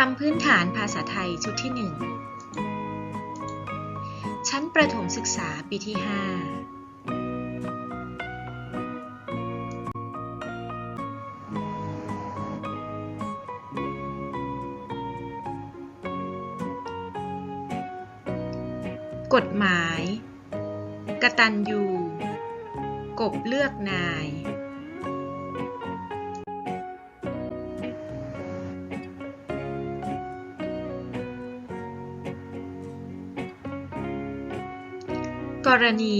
คำพื้นฐานภาษาไทยชุดที่ 1 ชั้นประถมศึกษาปีที่ 5 กฎหมาย กตัญญู กบเลือกนาย กรณี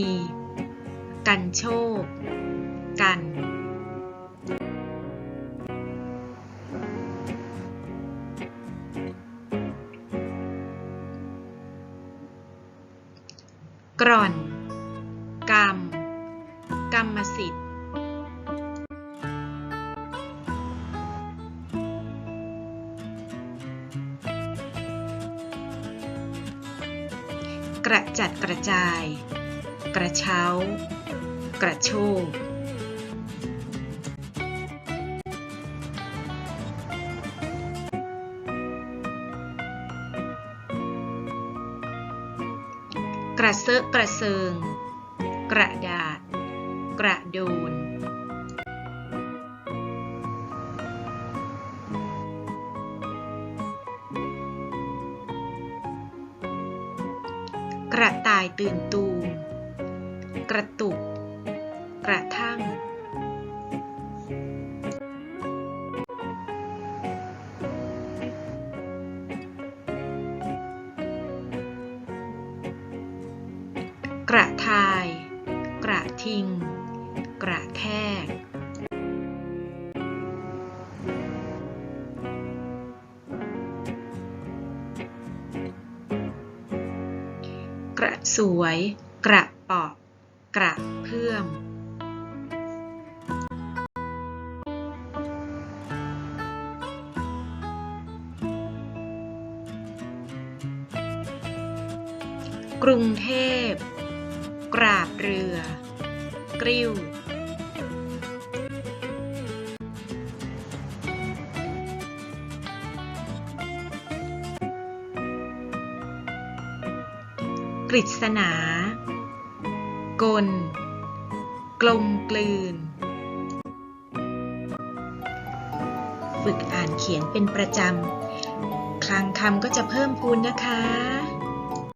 กันโชค กัน กร่อน กรรม กรรมสิทธิ์ กระจัดกระจาย กระเช้า กระโชกกระเซาะกระเซิง กระดาษ กระโดน กระต่ายตื่นตูม กระตุก กระทั่ง กระทาย กระทิง กระแทก กระสวย กระปอบ กระเพื่อม กรุงเทพ กราบเรือ กริ้ว ฤษณากล กลมกลืน ฝึกอ่านเขียนเป็นประจำ คลังคำก็จะเพิ่มพูนนะคะ